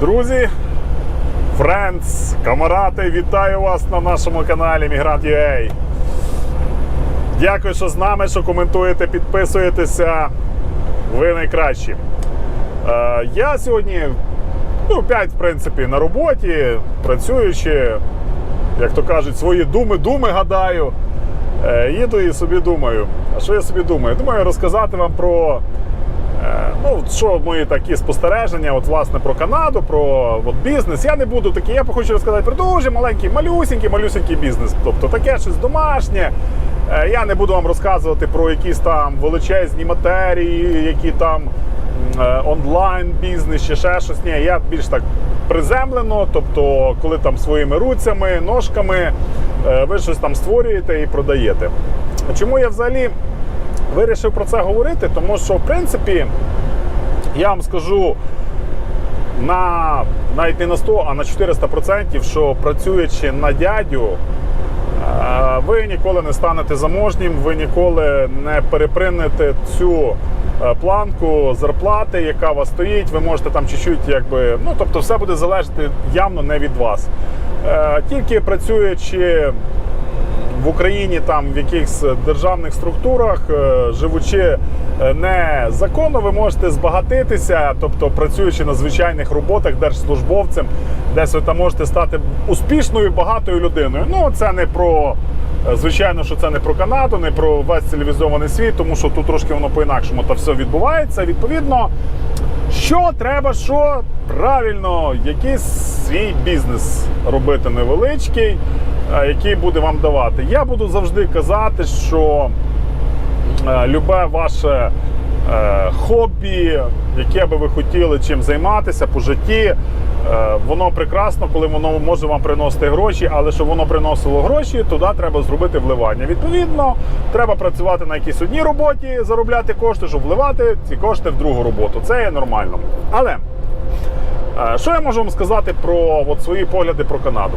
Друзі, френдс, камарати, вітаю вас на нашому каналі Migrant.ua. Дякую, що з нами, що коментуєте, підписуєтеся. Ви найкращі. Е, я сьогодні ну, 5, в принципі, на роботі, працюючи, як то кажуть, свої думи-думи гадаю. Е, їду і собі думаю. А що я собі думаю? Думаю розказати вам про Ну, що мої такі спостереження, от власне про Канаду, про от, бізнес. Я не буду такий, я хочу розказати про дуже маленький, малюсінький, малюсінький бізнес. Тобто таке щось домашнє. Е, Я не буду вам розказувати про якісь там величезні матерії, які там е, онлайн бізнес чи ще щось. Ні, я більш так приземлено, тобто, коли там своїми руцями, ножками е, ви щось там створюєте і продаєте. Чому я взагалі вирішив про це говорити? Тому що, в принципі, я вам скажу на навіть не на 100, а на 400%, що працюючи на дядю, е, ви ніколи не станете заможнім, ви ніколи не перепринете цю е, планку зарплати, яка у вас стоїть. Ви можете там чуть-чуть, якби, ну тобто, все буде залежати явно не від вас. Е, Тільки працюючи в Україні там в якихось державних структурах, е, живучи не законно, ви можете збагатитися, тобто працюючи на звичайних роботах держслужбовцем, десь ви там можете стати успішною, багатою людиною. Ну це не про. е, Звичайно, що це не про Канаду, не про весь цивілізований світ, тому що тут трошки воно по-інакшому та все відбувається. Відповідно, що треба, що правильно, який свій бізнес робити невеличкий, який буде вам давати. Я буду завжди казати, що е, любе ваше хобі, яке би ви хотіли чим займатися по житті. е, Воно прекрасно, коли воно може вам приносити гроші, але щоб воно приносило гроші, туди треба зробити вливання. Відповідно, треба працювати на якійсь одній роботі, заробляти кошти, щоб вливати ці кошти в другу роботу. Це є нормально. Але е, що я можу вам сказати про от, свої погляди про Канаду?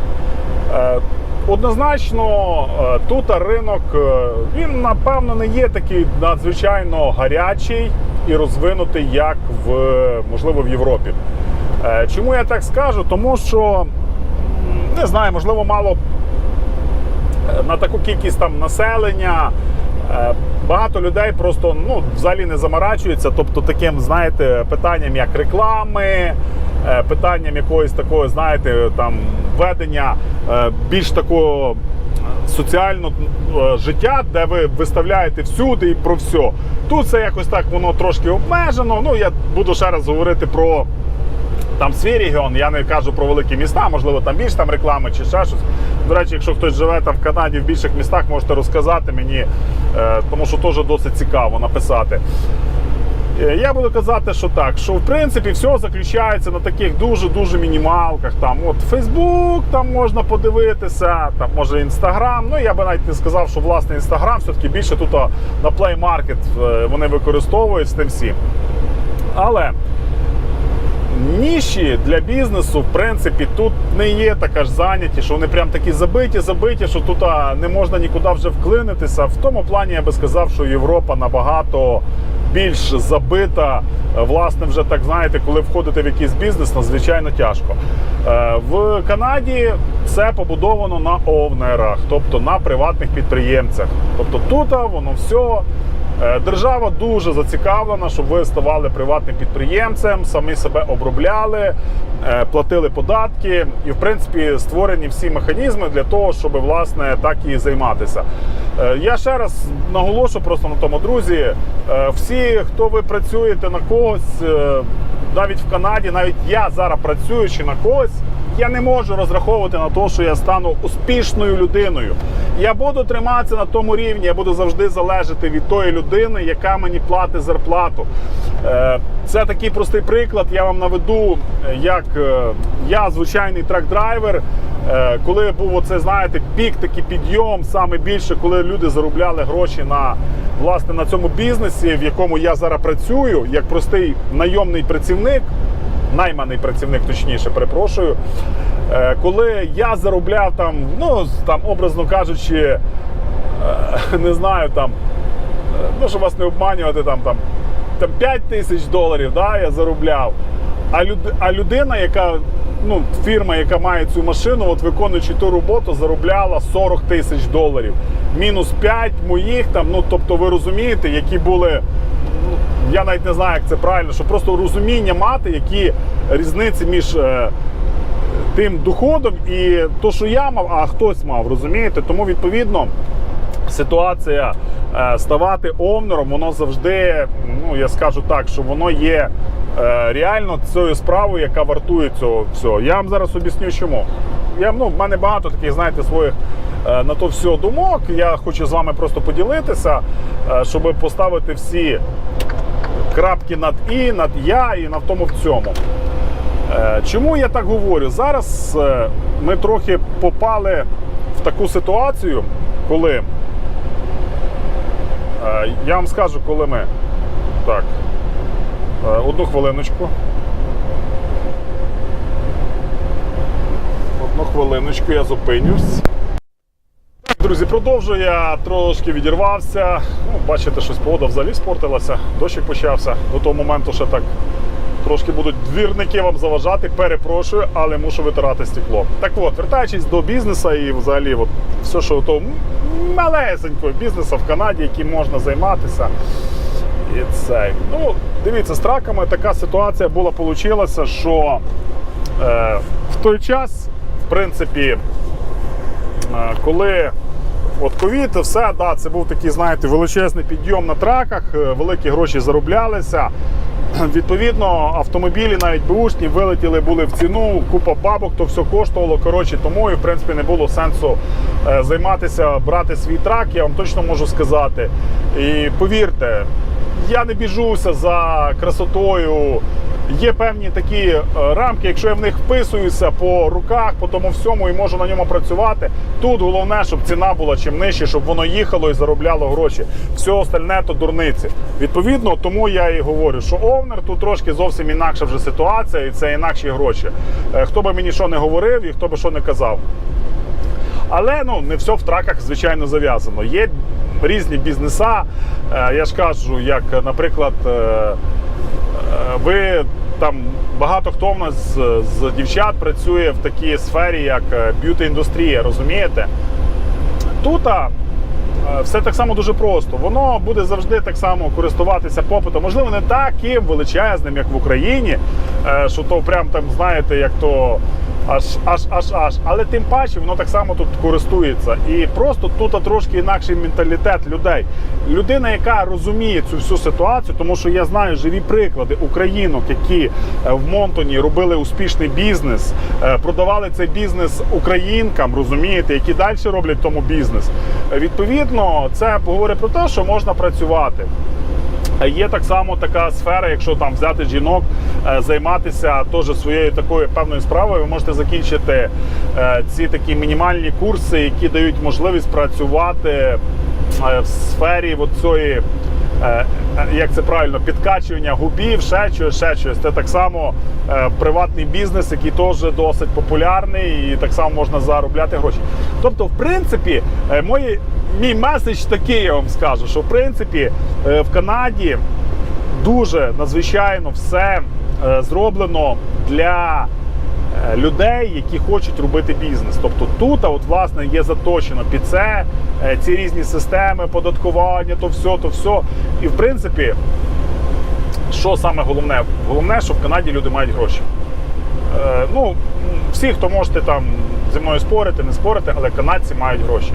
Однозначно, е, тут ринок е, він напевно не є такий надзвичайно гарячий і розвинутий, як в можливо в Європі. Е, Чому я так скажу? Тому що не знаю, можливо, мало на таку кількість там населення. Багато людей просто ну, взагалі не заморачуються. Тобто таким, знаєте, питанням як реклами, питанням якогось такого, знаєте, там ведення е, більш такого соціального е, життя, де ви виставляєте всюди і про все. Тут це якось так воно трошки обмежено. Ну, я буду ще раз говорити про там свій регіон, я не кажу про великі міста, можливо, там більш там реклами чи ще щось. До речі, якщо хтось живе там в Канаді в більших містах, можете розказати мені, е, тому що теж досить цікаво написати. Е, Я буду казати, що так, що в принципі все заключається на таких дуже-дуже мінімалках. Там от Фейсбук там можна подивитися, там може Інстаграм. Ну я би навіть не сказав, що власне Інстаграм все-таки більше тут на Play Market е, вони використовують з тим всім. Але ніші для бізнесу, в принципі, тут не є така ж зайняті, що вони прям такі забиті, забиті, що тут не можна нікуди вже вклинитися. В тому плані я би сказав, що Європа набагато більш забита. Е, Власне, вже так знаєте, коли входите в якийсь бізнес, надзвичайно тяжко. Е, В Канаді все побудовано на овнерах, тобто на приватних підприємцях. Тобто тут воно все. Е, Держава дуже зацікавлена, щоб ви ставали приватним підприємцем, самі себе обробляли, е, платили податки, і в принципі створені всі механізми для того, щоб власне так і займатися. Е, Я ще раз наголошу просто на тому, друзі. Всі, хто ви працюєте на когось, навіть в Канаді, навіть я зараз працюючи на когось. Я не можу розраховувати на те, що я стану успішною людиною. Я буду триматися на тому рівні, я буду завжди залежати від тої людини, яка мені платить зарплату. Е, Це такий простий приклад. Я вам наведу, е, як е, я звичайний трак-драйвер. Коли був оце, знаєте, пік такий підйом, саме більше, коли люди заробляли гроші на власне на цьому бізнесі, в якому я зараз працюю, як простий найомний працівник найманий працівник, точніше, перепрошую. Е, Коли я заробляв там, ну там, образно кажучи, е, не знаю, там, е, ну щоб вас не обманювати, там, там, там 5 тисяч доларів да, я заробляв. А, люд, а людина, яка ну, фірма, яка має цю машину, от виконуючи ту роботу, заробляла 40 тисяч доларів. Мінус 5 моїх там. Ну тобто, ви розумієте, які були. Я навіть не знаю, як це правильно, що просто розуміння мати, які різниці між е, тим доходом і то, що я мав, а хтось мав, розумієте? Тому відповідно. Ситуація е, ставати овнером, воно завжди, ну я скажу так, що воно є е, реально цією справою, яка вартує цього всього. Я вам зараз об'ясню, чому. Я, ну, в мене багато таких, знаєте, своїх е, на то все думок. Я хочу з вами просто поділитися, щоб поставити всі крапки над і, над я і на тому в цьому. Е, Чому я так говорю? Зараз е, ми трохи попали в таку ситуацію, коли е, я вам скажу, коли ми. Так. Одну хвилиночку. Одну хвилиночку, я зупинюсь. Друзі, продовжую. Я трошки відірвався. Ну, бачите, щось погода взагалі спортилася. Дощик почався. До того моменту ще так трошки будуть двірники вам заважати. Перепрошую, але мушу витирати стекло. Так от, вертаючись до бізнесу і взагалі, от, все, що то малесенького бізнесу в Канаді, яким можна займатися. І це. Ну, дивіться, з траками така ситуація була, получилася, що е, в той час, в принципі, Е, коли от ковід, все, да, це був такий, знаєте, величезний підйом на траках, е, великі гроші зароблялися. Відповідно, автомобілі, навіть бушні, вилетіли, були в ціну, купа бабок, то все коштувало. Коротше, тому і в принципі не було сенсу е, займатися, брати свій трак, я вам точно можу сказати. І повірте, я не біжуся за красотою. Є певні такі е, рамки, якщо я в них вписуюся по руках, по тому всьому і можу на ньому працювати. Тут головне, щоб ціна була чим нижче, щоб воно їхало і заробляло гроші. Все остальне то дурниці. Відповідно, тому я і говорю, що овнер тут трошки зовсім інакша вже ситуація, і це інакші гроші. Е, Хто би мені що не говорив і хто би що не казав. Але ну не все в траках, звичайно, зав'язано. Є різні бізнеса. Е, Я ж кажу, як, наприклад, ви там багато хто в нас з, дівчат працює в такій сфері, як б'юті-індустрія, розумієте? Тут е, все так само дуже просто. Воно буде завжди так само користуватися попитом. Можливо, не таким величезним, як в Україні, е, що то прям там, знаєте, як то аж аж аж аж. Але тим паче воно так само тут користується. І просто тут трошки інакший менталітет людей. Людина, яка розуміє цю всю ситуацію, тому що я знаю живі приклади українок, які е, в Монтоні робили успішний бізнес, е, продавали цей бізнес українкам, розумієте, які далі роблять тому бізнес. Е, Відповідно, це говорить про те, що можна працювати. Є так само така сфера, якщо там взяти жінок, е, займатися теж своєю такою певною справою, ви можете закінчити е, ці такі мінімальні курси, які дають можливість працювати е, в сфері цієї, е, е, як це правильно, підкачування губів, ще щось, ще щось. Це так само е, приватний бізнес, який теж досить популярний, і так само можна заробляти гроші. Тобто, в принципі, е, мої мій меседж такий, я вам скажу, що в принципі е, в Канаді дуже надзвичайно все е, зроблено для е, людей, які хочуть робити бізнес. Тобто тут, а от власне є заточено під це ці різні системи податкування, то все, то все. І в принципі, що саме головне? Головне, що в Канаді люди мають гроші. Ну, всі, хто можете там зі мною спорити, не спорити, але канадці мають гроші.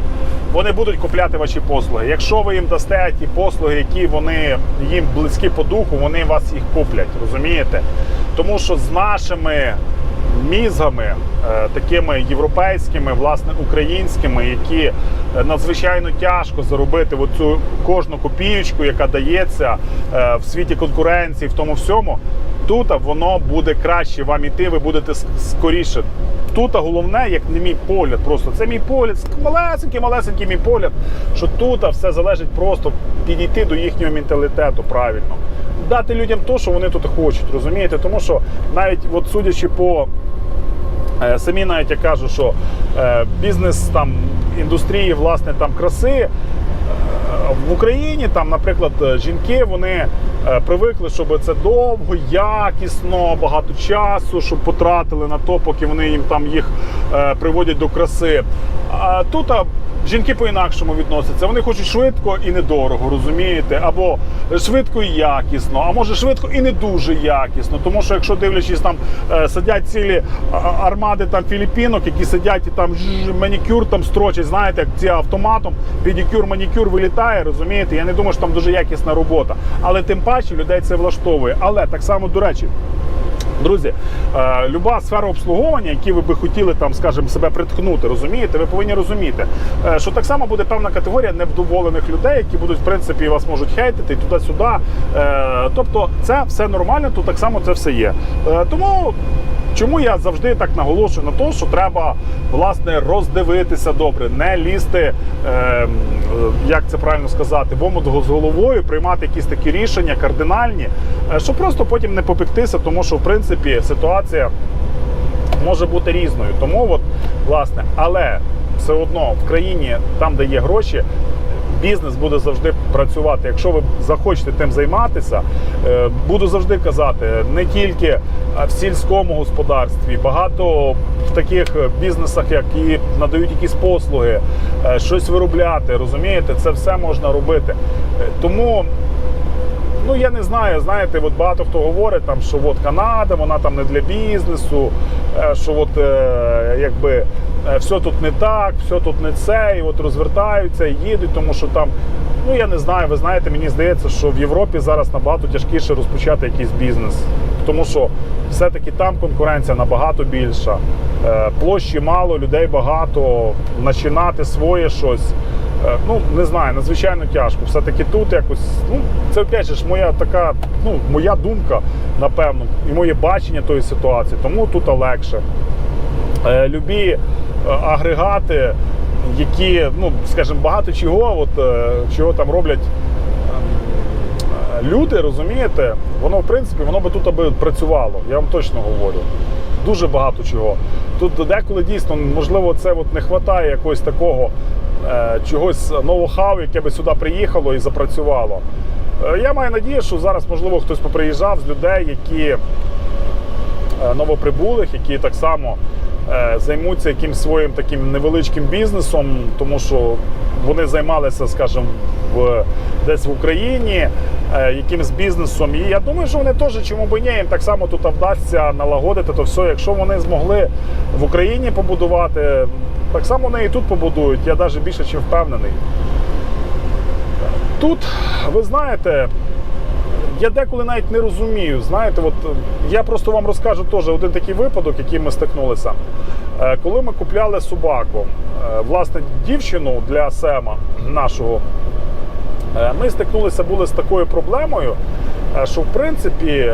Вони будуть купляти ваші послуги. Якщо ви їм дасте ті послуги, які вони їм близькі по духу, вони вас їх куплять, розумієте? Тому що з нашими мізгами, е, такими європейськими, власне, українськими, які е, надзвичайно тяжко заробити оцю кожну копієчку, яка дається е, в світі конкуренції, в тому всьому. Тут воно буде краще вам іти, ви будете скоріше. Тут головне, як не мій погляд, просто це мій погляд, малесенький, малесенький мій погляд, що тут все залежить просто підійти до їхнього менталітету правильно. Дати людям те, що вони тут хочуть, розумієте? Тому що навіть от судячи по Е, Самі навіть я кажу, що е, бізнес там індустрії власне там краси е, в Україні, там, наприклад, жінки вони привикли, щоб це довго, якісно, багато часу, щоб потратили на то, поки вони їм там їх е, приводять до краси. Тут жінки по-інакшому відносяться. Вони хочуть швидко і недорого, розумієте? Або швидко і якісно, а може швидко і не дуже якісно. Тому що якщо дивлячись, там е, сидять цілі армади там філіпінок, які сидять і там манікюр там строчать, знаєте, як ці автоматом, педикюр, манікюр вилітає, розумієте? Я не думаю, що там дуже якісна робота. Але тим паче людей це влаштовує. Але так само, до речі. Друзі, е, люба сфера обслуговування, які ви би хотіли там, скажімо, себе приткнути, розумієте, ви повинні розуміти, е, що так само буде певна категорія невдоволених людей, які будуть, в принципі, вас можуть хейтити туди-сюди. Е, тобто, це все нормально, тут так само це все є. Тому. Чому я завжди так наголошую на те, що треба власне роздивитися добре, не лізти, е, е, як це правильно сказати, в омут з головою, приймати якісь такі рішення кардинальні, е, щоб просто потім не попектися, тому що в принципі ситуація може бути різною. Тому от власне, але все одно в країні, там, де є гроші. Бізнес буде завжди працювати. Якщо ви захочете тим займатися, е, буду завжди казати, не тільки е, в сільському господарстві, багато в таких бізнесах, які надають якісь послуги, е, щось виробляти, розумієте, це все можна робити. Е, Тому Ну я не знаю, знаєте, от багато хто говорить там, що от Канада, вона там не для бізнесу, е, що от е, якби е, все тут не так, все тут не це, і от розвертаються і їдуть, тому що там. Ну я не знаю, ви знаєте, мені здається, що в Європі зараз набагато тяжкіше розпочати якийсь бізнес, тому що все-таки там конкуренція набагато більша, площі мало, людей багато, починати своє щось. Е, Ну, не знаю, надзвичайно тяжко. Все-таки тут якось, ну, це опять же моя така, ну, моя думка, напевно, і моє бачення тої ситуації, тому тут легше. Е, Любі е, агрегати, які, ну, скажімо, багато чого, от, е, чого там роблять ем, люди, розумієте, воно, в принципі, воно би тут аби працювало, я вам точно говорю. Дуже багато чого. Тут деколи дійсно, можливо, це от не вистачає якогось такого чогось ноу-хау, яке би сюди приїхало і запрацювало. Е, я маю надію, що зараз, можливо, хтось поприїжджав з людей, які е, новоприбулих, які так само е, займуться якимсь своїм таким невеличким бізнесом, тому що вони займалися, скажімо, в, десь в Україні е, якимсь бізнесом. І я думаю, що вони теж, чому б і ні, їм так само тут вдасться налагодити то все. Якщо вони змогли в Україні побудувати, так само вони і тут побудують. Я навіть більше чим впевнений. Тут, ви знаєте, я деколи навіть не розумію. Знаєте, от е, я просто вам розкажу теж один такий випадок, який ми стикнулися. Е, Коли ми купляли собаку, е, власне, дівчину для Сема нашого, е, ми стикнулися були з такою проблемою, е, що в принципі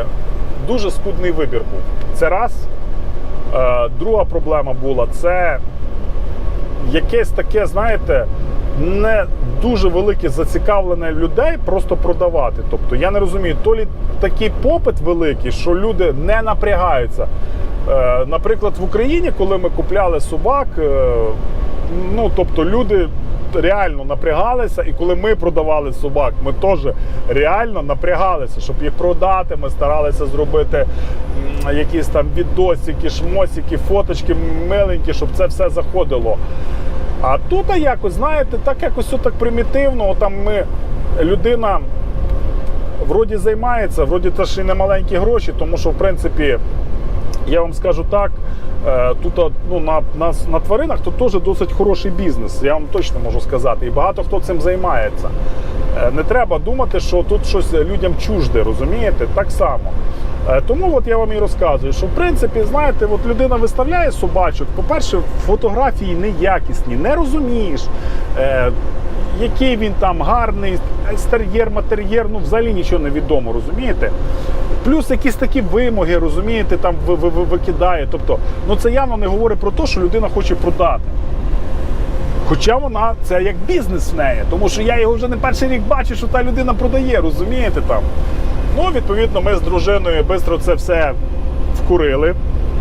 дуже скудний вибір був. Це раз. Е, Друга проблема була це якесь таке, знаєте, не дуже велике зацікавлення людей просто продавати. Тобто я не розумію, то лі такий попит великий, що люди не напрягаються. Е, наприклад, в Україні, коли ми купляли собак, е, ну тобто люди. Реально напрягалися, і коли ми продавали собак, ми теж реально напрягалися, щоб їх продати. Ми старалися зробити якісь там відосики, шмосики, фоточки миленькі, щоб це все заходило. А тут якось, знаєте, так якось так примітивно. Там ми людина вроді займається, вроді теж і не маленькі гроші, тому що в принципі. Я вам скажу так, тут а, ну, на, на, на тваринах тут теж досить хороший бізнес, я вам точно можу сказати. І багато хто цим займається. Е, Не треба думати, що тут щось людям чужде, розумієте? Так само. Е, Тому от я вам і розказую, що в принципі, знаєте, от людина виставляє собачок. По-перше, фотографії неякісні, не розумієш, е, який він там гарний, екстер'єр, матер'єр, ну взагалі нічого не відомо, розумієте? Плюс якісь такі вимоги, розумієте, там ви- ви- ви- викидає. Тобто, ну це явно не говорить про те, що людина хоче продати. Хоча вона це як бізнес в неї, тому що я його вже не перший рік бачу, що та людина продає, розумієте там. Ну, відповідно, ми з дружиною швидко це все вкурили.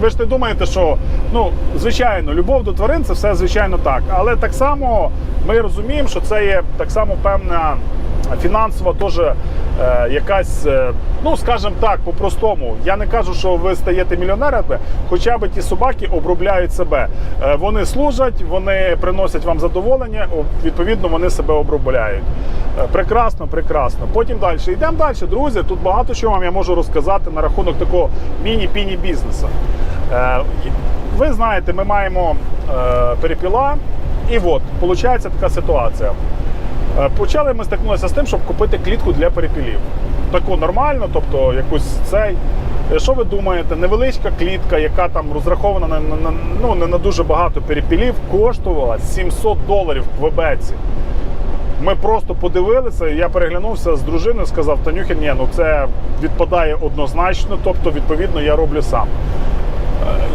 Ви ж не думаєте, що ну, звичайно, любов до тварин це все звичайно так. Але так само ми розуміємо, що це є так само певна фінансова теж е, якась, е, ну скажімо так, по-простому. Я не кажу, що ви стаєте мільйонерами, хоча б ті собаки обробляють себе. Е, вони служать, вони приносять вам задоволення, відповідно, вони себе обробляють. Прекрасно, прекрасно. Потім далі. Йдемо далі, друзі. Тут багато чого вам я можу розказати на рахунок такого міні-піні бізнесу. Е, Ви знаєте, ми маємо е, перепіла, і от, виходить така ситуація. Е, Почали ми стикнулися з тим, щоб купити клітку для перепілів. Таку нормальну, тобто якусь цей. Що ви думаєте, невеличка клітка, яка там розрахована на, на, ну, не на дуже багато перепілів, коштувала 700 доларів в Квебеці. Ми просто подивилися, я переглянувся з дружиною, сказав, Танюхін, ні, ну це відпадає однозначно, тобто, відповідно, я роблю сам.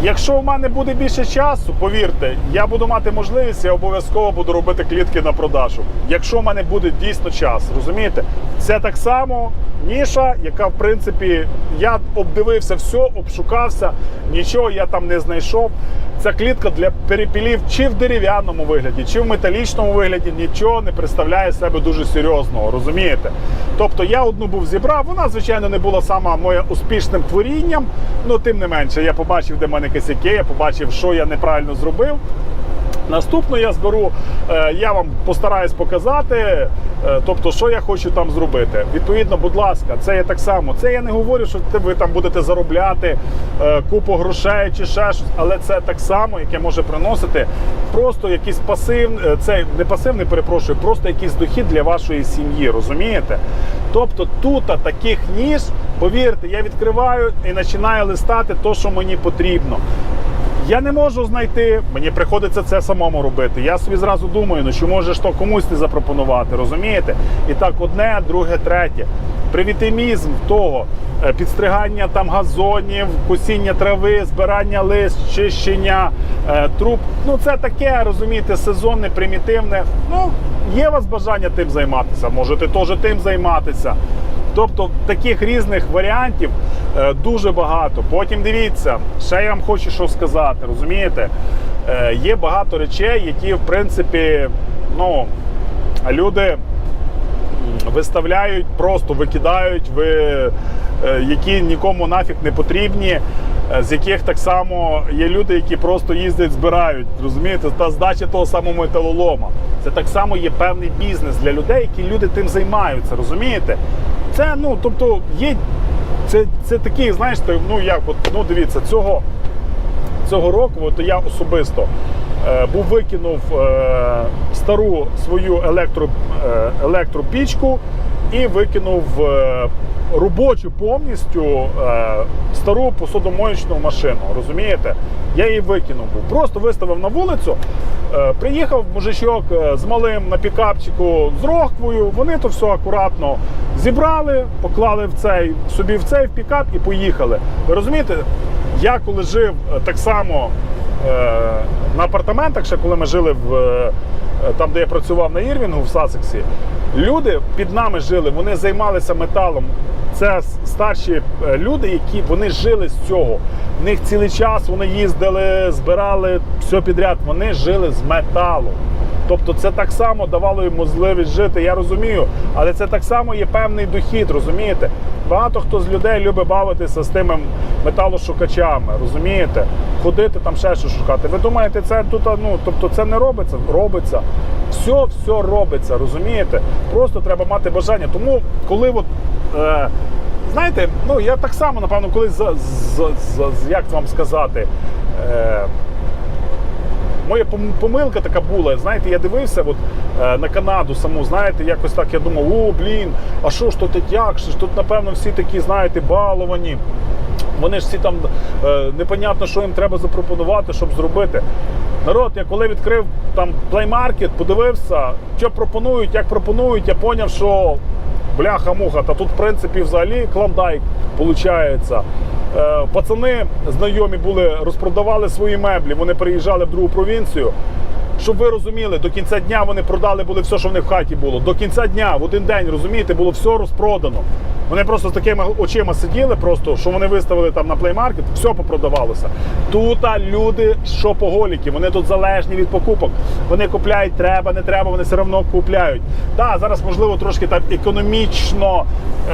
Якщо в мене буде більше часу, повірте, я буду мати можливість, я обов'язково буду робити клітки на продажу. Якщо в мене буде дійсно час, розумієте? Це так само ніша, яка в принципі я обдивився все, обшукався, нічого я там не знайшов. Ця клітка для перепілів чи в дерев'яному вигляді, чи в металічному вигляді нічого не представляє себе дуже серйозного, розумієте? Тобто я одну був зібрав, вона, звичайно, не була сама моє успішним творінням, але тим не менше, я побачив, де в мене косяки, я побачив, що я неправильно зробив. Наступну я зберу, е, я вам постараюсь показати, е, тобто, що я хочу там зробити. Відповідно, будь ласка, це є так само. Це я не говорю, що ви там будете заробляти е, купу грошей чи ще щось, але це так само, яке може приносити просто якийсь пасив, це не пасивний, перепрошую, просто якийсь дохід для вашої сім'ї, розумієте? Тобто тут таких ніж, повірте, я відкриваю і починаю листати те, що мені потрібно. Я не можу знайти, мені приходиться це самому робити. Я собі зразу думаю, ну що може то комусь не запропонувати, розумієте? І так одне, друге, третє. Привітимізм того, е, підстригання там газонів, косіння трави, збирання лист, чищення е, труб. Ну це таке, розумієте, сезонне, примітивне. Ну, є у вас бажання тим займатися, можете теж тим займатися. Тобто таких різних варіантів е, дуже багато. Потім дивіться, ще я вам хочу що сказати, розумієте? Е, є багато речей, які в принципі ну, люди виставляють, просто викидають, ви, е, які нікому нафіг не потрібні. З яких так само є люди, які просто їздять, збирають, розумієте, та здача того самого металолома. Це так само є певний бізнес для людей, які люди тим займаються, розумієте? Це ну, тобто, є це, це такий, знаєш, ну як от, ну дивіться, цього, цього року от я особисто е, був викинув е, стару свою електро, е, електропічку і викинув е, робочу повністю е, стару посудомоєчну машину. Розумієте? Я її викинув. Просто виставив на вулицю. Е, Приїхав мужичок з малим на пікапчику з рохквою. Вони то все акуратно зібрали, поклали в цей собі в цей в пікап і поїхали. Ви розумієте? Я коли жив так само е, на апартаментах, ще коли ми жили в там, де я працював на Ірвінгу в Сасексі, люди під нами жили, вони займалися металом. Це старші е, люди, які вони жили з цього. В них цілий час вони їздили, збирали все підряд. Вони жили з металу. Тобто це так само давало їм можливість жити. Я розумію, але це так само є певний дохід, розумієте? Багато хто з людей любить бавитися з тими металошукачами, розумієте? Ходити там ще щось шукати. Ви думаєте, це тут, ну тобто це не робиться? Робиться. Все, все робиться, розумієте? Просто треба мати бажання. Тому, коли от. Е, Знаєте, ну я так само, напевно, колись за, за, за як вам сказати. Е, Моя помилка така була. Знаєте, я дивився от, е, на Канаду саму, знаєте, якось так я думав, о, блін, а що ж тут як? Що ж тут, напевно, всі такі, знаєте, баловані. Вони ж всі там е, непонятно, що їм треба запропонувати, щоб зробити. Народ, я коли відкрив там плеймаркет, подивився, що пропонують, як пропонують, я зрозумів, що бляха-муха, та тут, в принципі, взагалі клондайк виходить. Е, Пацани знайомі були, розпродавали свої меблі, вони приїжджали в другу провінцію. Щоб ви розуміли, до кінця дня вони продали були все, що в них в хаті було. До кінця дня, в один день, розумієте, було все розпродано. Вони просто з такими очима сиділи, просто що вони виставили там на плеймаркет, все попродавалося. Тут люди шопоголіки, вони тут залежні від покупок. Вони купляють, треба, не треба, вони все одно купляють. Так, зараз можливо трошки так економічно,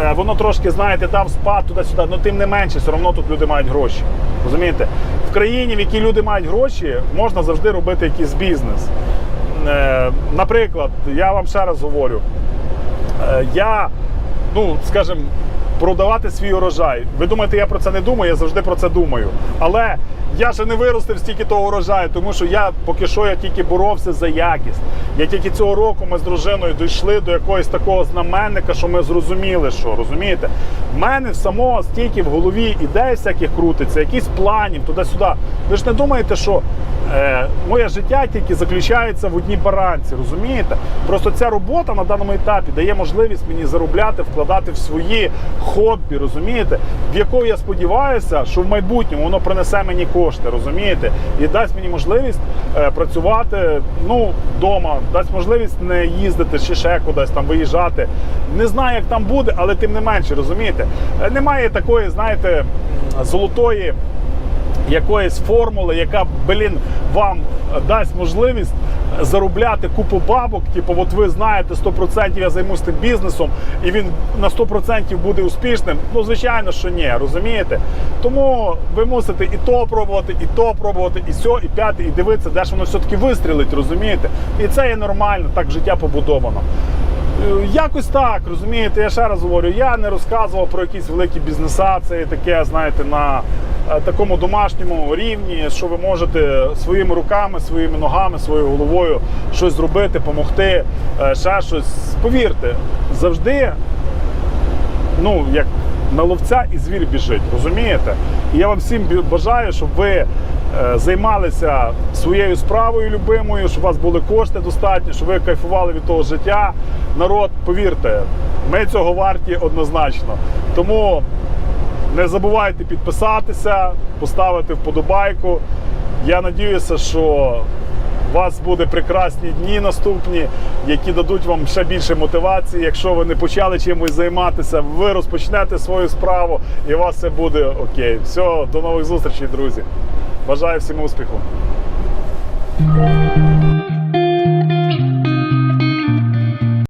е, воно трошки, знаєте, дав спад туди-сюди, але тим не менше, все одно тут люди мають гроші. Розумієте? В країні, в якій люди мають гроші, можна завжди робити якийсь бізнес. Е, Наприклад, я вам ще раз говорю, е, я, ну, скажімо, продавати свій урожай. Ви думаєте, я про це не думаю, я завжди про це думаю. Але я ще не виростив стільки того урожаю, тому що я поки що я тільки боровся за якість. Я тільки цього року ми з дружиною дійшли до якогось такого знаменника, що ми зрозуміли, що розумієте, в мене само стільки в голові ідей всяких крутиться, якісь планів туди-сюди. Ви ж не думаєте, що е, моє життя тільки заключається в одній баранці, розумієте? Просто ця робота на даному етапі дає можливість мені заробляти, вкладати в свої хобі, розумієте, в якого я сподіваюся, що в майбутньому воно принесе мені кошти, розумієте, і дасть мені можливість е, працювати ну, вдома, дасть можливість не їздити чи ще кудись там виїжджати. Не знаю, як там буде, але тим не менше, розумієте, Е, немає такої, знаєте, золотої якоїсь формули, яка, блін, вам дасть можливість заробляти купу бабок. Типу, от ви знаєте, 100% я займусь тим бізнесом, і він на 100% буде успішним. Ну, звичайно, що ні, розумієте? Тому ви мусите і то пробувати, і то пробувати, і сьо, і п'яте, і дивитися, де ж воно все-таки вистрілить, розумієте? І це є нормально, так життя побудовано. Е, Якось так, розумієте, я ще раз говорю, я не розказував про якісь великі бізнеса, це таке, знаєте, на такому домашньому рівні, що ви можете своїми руками, своїми ногами, своєю головою щось зробити, допомогти, ще щось. Повірте, завжди, ну, як на ловця і звір біжить, розумієте? І я вам всім бажаю, щоб ви е, займалися своєю справою любимою, щоб у вас були кошти достатні, щоб ви кайфували від того життя. Народ, повірте, ми цього варті однозначно. Тому не забувайте підписатися, поставити вподобайку. Я надіюся, що у вас буде прекрасні дні наступні, які дадуть вам ще більше мотивації. Якщо ви не почали чимось займатися, ви розпочнете свою справу і у вас все буде окей. Все, до нових зустрічей, друзі. Бажаю всім успіху.